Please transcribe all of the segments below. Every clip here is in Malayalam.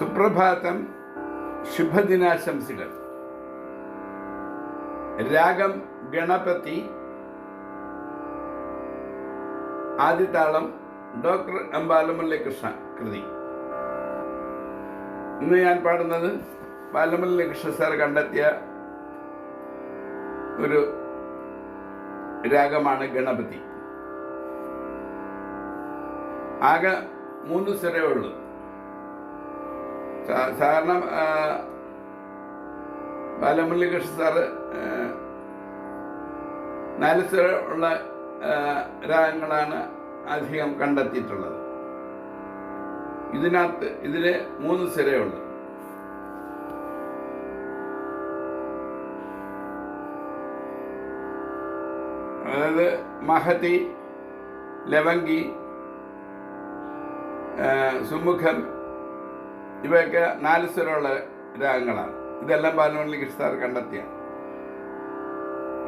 സുപ്രഭാതം ശുഭദിനാശംസകൾ. രാഗം ഗണപതി ആദിതാളം ഡോക്ടർ അമ്പാലമുല്ല കൃഷ്ണ കൃതി ഇന്ന് ഞാൻ പാടുന്നത് ബാലമല്ലി കൃഷ്ണ സാർ കണ്ടെത്തിയ ഒരു രാഗമാണ് ഗണപതി. ആകെ മൂന്ന് സ്വരമേ ഉള്ളൂ. സാധാരണ ബാലമുരളി കൃഷ്ണ സാറ് നാല് ഉള്ള രാഗങ്ങളാണ് അധികം കണ്ടെത്തിയിട്ടുള്ളത്. ഇതിനകത്ത് ഇതിൽ മൂന്ന് സ്ഥിരയുണ്ട് അതായത് മഹതി ലവങ്കി സുമുഖം ഇവയൊക്കെ നാല് സ്വരമുള്ള രാഗങ്ങളാണ് ഇതെല്ലാം ബാലമുരളി കൃഷ്ണ സാർ കണ്ടെത്തിയാണ്.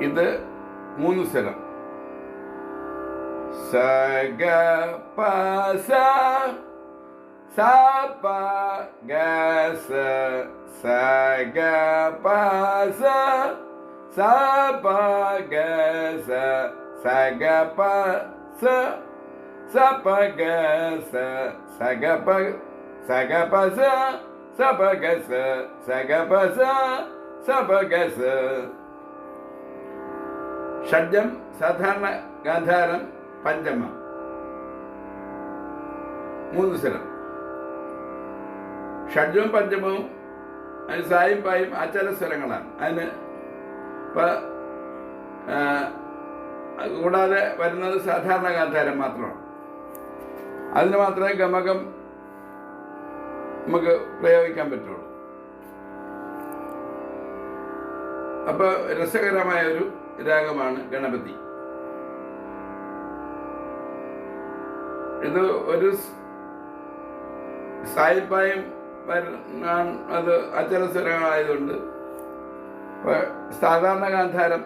ഇത് മൂന്ന് സ്വരം. സ ഗ പ സ സ പ ഗ സ സ ഗ പ സ സ പ ഗ സപഗസ സഗപസ ഗ പ സ സ പ ഗ സ സ ഗ പ സ ഗ പ സ സ പ ഗ സ സ ഗ പ സ സ പ ഗ സ ഷഡ്ജം സാധാരണ ഗാന്ധാരം പഞ്ചമ. മൂന്ന് സ്വരം ഷഡ്ജവും പഞ്ചമവും അതിന് സായും പായും ആചാര സ്വരങ്ങളാണ് അതിന് ഇപ്പൊ കൂടാതെ വരുന്നത് സാധാരണ ഗാന്ധാരം മാത്രമാണ്. അതിന് മാത്രമേ ഗമകം നമുക്ക് പ്രയോഗിക്കാൻ പറ്റുള്ളൂ. അപ്പൊ രസകരമായ ഒരു രാഗമാണ് ഗണപതി. ഇത് ഒരു സായിപ്പായും അത് അച്ചല സ്വരങ്ങളായതുകൊണ്ട് സാധാരണ ഗാന്ധാരം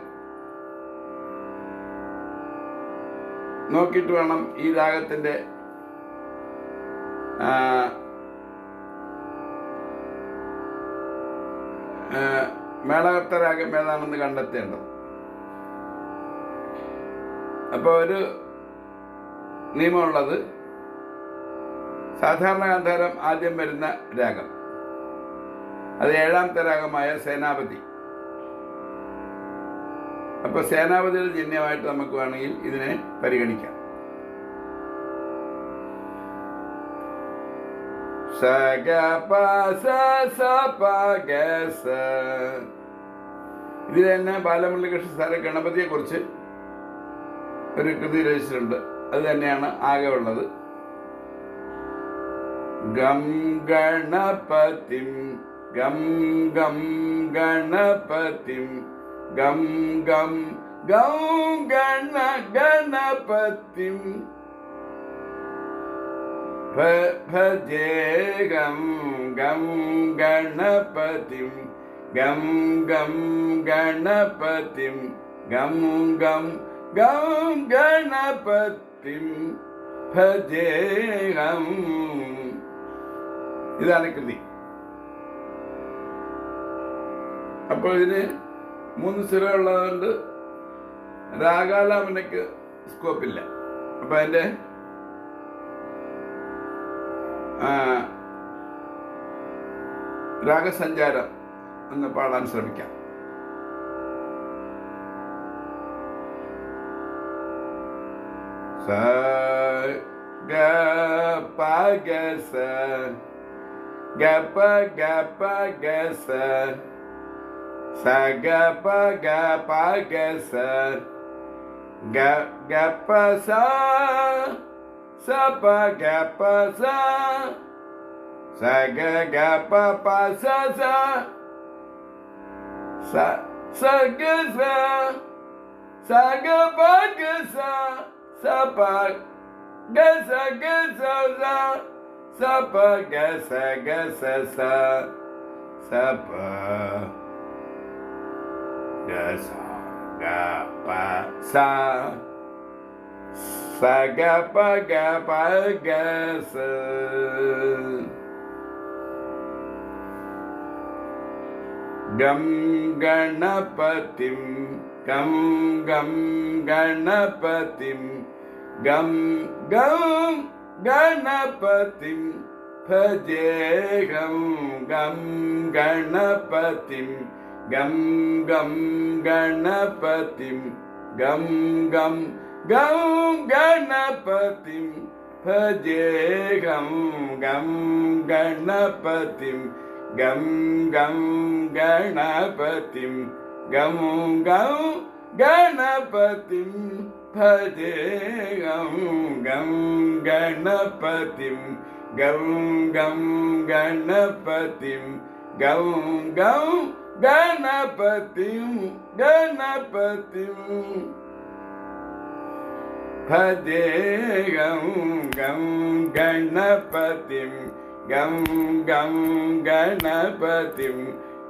നോക്കിയിട്ട് വേണം ഈ രാഗത്തിന്റെ ആ, ഏതാണെന്ന് കണ്ടെത്തേണ്ടത്. അപ്പോൾ ഒരു നിയമമുള്ളത് സാധാരണ ഗാന്ധാരം ആദ്യം വരുന്ന രാഗം. അത് ഏഴാമത്തെ രാഗമായ സേനാപതി. അപ്പൊ സേനാപതിയുടെ ജന്യമായിട്ട് നമുക്ക് വേണമെങ്കിൽ ഇതിനെ പരിഗണിക്കാം. ഇതിൽ തന്നെ ബാലമുരളി കൃഷ്ണ സാറ് ഗണപതിയെ കുറിച്ച് ഒരു കൃതി രചിച്ചിട്ടുണ്ട്. അത് തന്നെയാണ് ആകെ ഉള്ളത്. ഗം ഗണപതിം ഗം ഗം ഗണപതിം ഗം ഗം ഗൗ ഗണ ഗണപതിം. ഭജേ ഗം ഗം ഗണപതിം ഗം ഗം ഗണപതിം ഗം ഗം ഗം ഗണപതിം ഭജേഹം ഇതാണ് കൃതി. അപ്പോൾ ഇതിന് മൂന്ന് സ്ഥലമുള്ളതുകൊണ്ട് രാഗാലാപനയ്ക്ക് സ്കോപ്പില്ല അപ്പം അതിന്റെ രാഗസഞ്ചാരം ഒന്ന് പാടാൻ ശ്രമിക്കാം സ ഗ പ ഗ സ ഗ പ ഗ പ ഗ സ സ ഗ പ ഗ പ ഗ സ ഗ ഗ പ സ Sapa gapa pa sa sa gapa pa sa sa sa sa ga sa pa ga sa sa ga sa ga sa sa sa pa ga sa ga sa sa sa pa ga sa ga pa sa Sagapagapagas. Gam Ganapatim, Gam Gam Ganapatim, Gam Gam Ganapatim, Paje Gam Gam Gam Gam Ganapatim. Gam, gam, ganapatim. गं गं गं गणपतिं भजे गं गं गणपतिं गं गं गणपतिं गं गं गणपतिं भजे गं गं गणपतिं गं गं गणपतिं गं गं गणपतिं गणपतिं भजे गं गं गणपतिं गं गं गणपतिं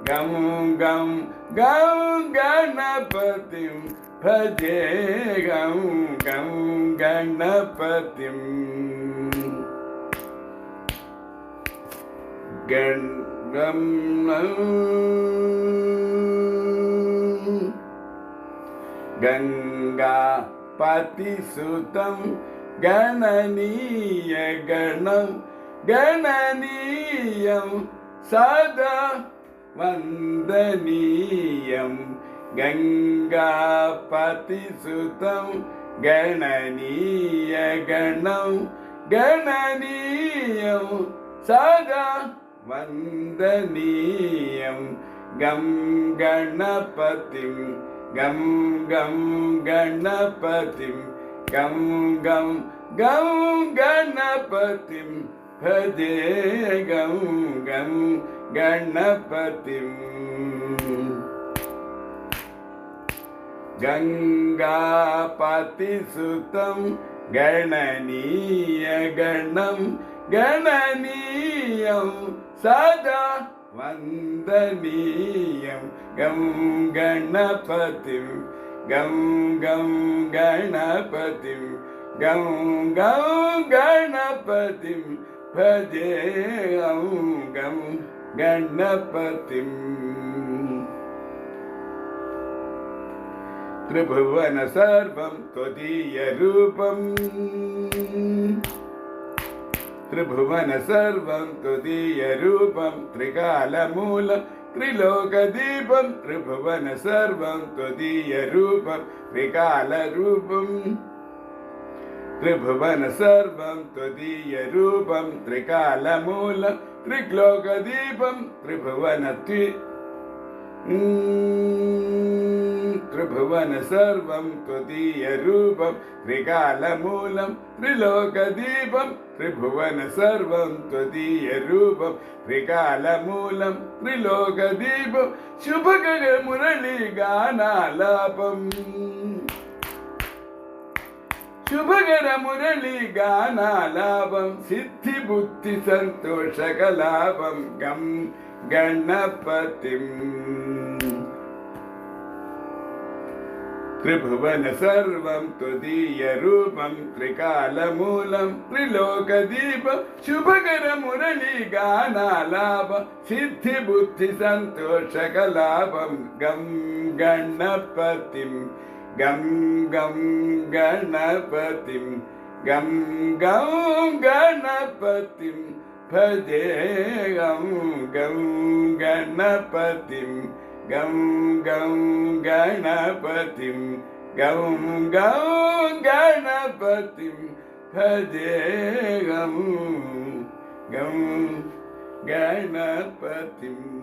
गं गं गं गणपतिं भजे गं गं गणपतिम् ഗം ഗം ഗംഗാ പതിസുതം ഗണനീയ ഗണം ഗണനീയം സദാ വന്ദനീയം ഗംഗാപതിസുതം ഗണനീയ ഗണം ഗണനീയം സദാ वन्दनीयं गं गणपतिं गं गं गणपतिं गं गं गं गणपतिं भजे गं गं गणपतिम् गङ्गापतिसुतं गणनीयगणं गणनीयम् சதா வந்தனீயம் கம் கணபதிம் கம் கம் கணபதிம் கம் கம் கணபதிம் பஜே கம் கம் கணபதிம். त्रिभुवन सर्वं त्वदीयरूपम् ത്രിഭുവന സർവം തൃതീയ രൂപം ത്രികാലമൂലം ത്രിലോകദീപം ത്രിഭുവന സർവം ത്വദീയ രൂപം ത്രികാലരൂപം ത്രിഭുവന സർവം ത്വദീയ രൂപം ത്രികാലമൂലം ത്രിലോകദീപം ത്രിഭുവന ത്വി त्रिभुवनसर्वं त्वदीयरूपं त्रिकालमूलं त्रिलोकदीपं त्रिभुवनसर्वं त्वदीयरूपं त्रिकालमूलं त्रिलोकदीपं शुभकरमुरलीगानालापम् शुभकरमुरलीगानालापं सिद्धिबुद्धिसन्तोषकलापं गं गणपतिम्। త్రిభువన సర్వం తుదీయ రూపం త్రికాలమూలం త్రిలోకదీపం శుభకర మురళీ గానాలాభ సిద్ధి బుద్ధి సంతోషకలాభం గం గణపతిం గం గం గణపతిం గం గం గణపతిం భజే గం గం గణపతిం Gum gum ganapatim. Gam gam ganapatim. Hade gum gam ganapatim.